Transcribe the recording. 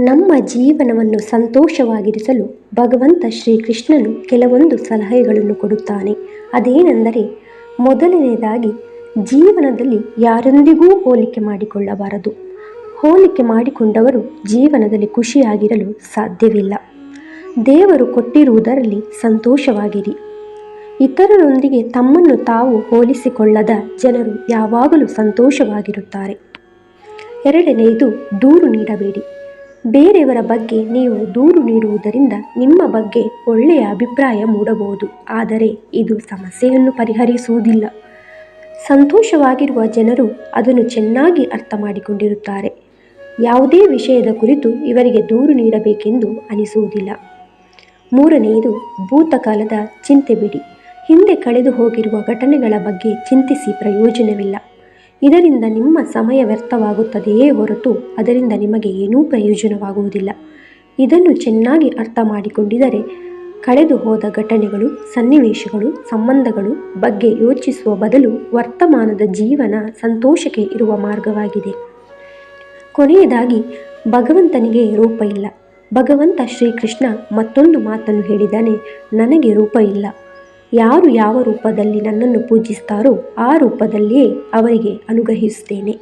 ನಮ್ಮ ಜೀವನವನ್ನು ಸಂತೋಷವಾಗಿರಿಸಲು ಭಗವಂತ ಶ್ರೀಕೃಷ್ಣನು ಕೆಲವೊಂದು ಸಲಹೆಗಳನ್ನು ಕೊಡುತ್ತಾನೆ. ಅದೇನೆಂದರೆ, ಮೊದಲನೆಯದಾಗಿ ಜೀವನದಲ್ಲಿ ಯಾರೊಂದಿಗೂ ಹೋಲಿಕೆ ಮಾಡಿಕೊಳ್ಳಬಾರದು. ಹೋಲಿಕೆ ಮಾಡಿಕೊಂಡವರು ಜೀವನದಲ್ಲಿ ಖುಷಿಯಾಗಿರಲು ಸಾಧ್ಯವಿಲ್ಲ. ದೇವರು ಕೊಟ್ಟಿರುವುದರಲ್ಲಿ ಸಂತೋಷವಾಗಿರಿ. ಇತರರೊಂದಿಗೆ ತಮ್ಮನ್ನು ತಾವು ಹೋಲಿಸಿಕೊಳ್ಳದ ಜನರು ಯಾವಾಗಲೂ ಸಂತೋಷವಾಗಿರುತ್ತಾರೆ. ಎರಡನೆಯದು, ದೂರು ನೀಡಬೇಡಿ. ಬೇರೆಯವರ ಬಗ್ಗೆ ನೀವು ದೂರು ನೀಡುವುದರಿಂದ ನಿಮ್ಮ ಬಗ್ಗೆ ಒಳ್ಳೆಯ ಅಭಿಪ್ರಾಯ ಮೂಡಬಹುದು. ಆದರೆ ಇದು ಸಮಸ್ಯೆಯನ್ನು ಪರಿಹರಿಸುವುದಿಲ್ಲ. ಸಂತೋಷವಾಗಿರುವ ಜನರು ಅದನ್ನು ಚೆನ್ನಾಗಿ ಅರ್ಥ ಮಾಡಿಕೊಂಡಿರುತ್ತಾರೆ. ಯಾವುದೇ ವಿಷಯದ ಕುರಿತು ಇವರಿಗೆ ದೂರು ನೀಡಬೇಕೆಂದು ಅನಿಸುವುದಿಲ್ಲ. ಮೂರನೆಯದು, ಭೂತಕಾಲದ ಚಿಂತೆ ಬಿಡಿ. ಹಿಂದೆ ಕಳೆದು ಹೋಗಿರುವ ಘಟನೆಗಳ ಬಗ್ಗೆ ಚಿಂತಿಸಿ ಪ್ರಯೋಜನವಿಲ್ಲ. ಇದರಿಂದ ನಿಮ್ಮ ಸಮಯ ವ್ಯರ್ಥವಾಗುತ್ತದೆಯೇ ಹೊರತು ಅದರಿಂದ ನಿಮಗೆ ಏನೂ ಪ್ರಯೋಜನವಾಗುವುದಿಲ್ಲ. ಇದನ್ನು ಚೆನ್ನಾಗಿ ಅರ್ಥ ಮಾಡಿಕೊಂಡಿದರೆ ಕಳೆದು ಹೋದ ಘಟನೆಗಳು, ಸನ್ನಿವೇಶಗಳು, ಸಂಬಂಧಗಳು ಬಗ್ಗೆ ಯೋಚಿಸುವ ಬದಲು ವರ್ತಮಾನದ ಜೀವನ ಸಂತೋಷಕ್ಕೆ ಇರುವ ಮಾರ್ಗವಾಗಿದೆ. ಕೊನೆಯದಾಗಿ, ಭಗವಂತನಿಗೆ ರೂಪ ಇಲ್ಲ. ಭಗವಂತ ಶ್ರೀಕೃಷ್ಣ ಮತ್ತೊಂದು ಮಾತನ್ನು ಹೇಳಿದ್ದಾನೆ, ನನಗೆ ರೂಪ ಇಲ್ಲ. ಯಾರು ಯಾವ ರೂಪದಲ್ಲಿ ನನ್ನನ್ನು ಪೂಜಿಸ್ತಾರೋ ಆ ರೂಪದಲ್ಲಿಯೇ ಅವರಿಗೆ ಅನುಗ್ರಹಿಸುತ್ತೇನೆ.